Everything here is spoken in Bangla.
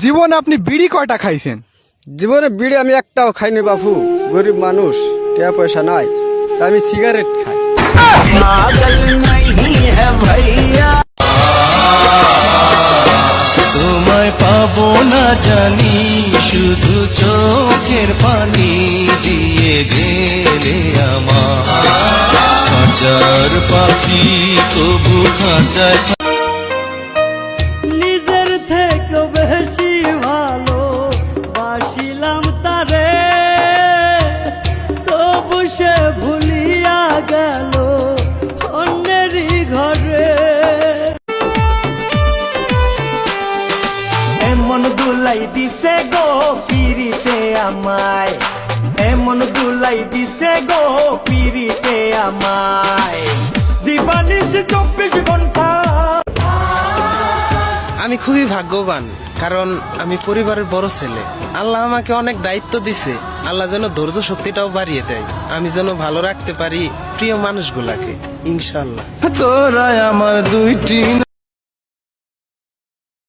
জীবনে আপনি বিড়ি কয়টা খাইছেন? জীবনে বিড়ি আমি একটাও খাইনি বাপু। গরিব মানুষ টাকা পয়সা নাই তা আমি সিগারেট খাই। তোমায় পাবো না জানি শুধু চোখের পানি দিয়ে গেলে আমার। পাখি তবু খাঁচায় দুলাই দিছে গো পিরিতে আমায়। এমন দুলাই দিছে গো পিরিতে আমায়। দিবানিস চব্বিশ ঘণ্টা। আমি খুবই ভাগ্যবান কারণ আমি পরিবারের বড় ছেলে। আল্লাহ আমাকে অনেক দায়িত্ব দিছে আল্লাহ যেন ধৈর্য শক্তিটাও বাড়িয়ে দেয়। আমি যেন ভালো রাখতে পারি প্রিয় মানুষগুলাকে ইনশাল্লাহ তোরাই আমার দুইটি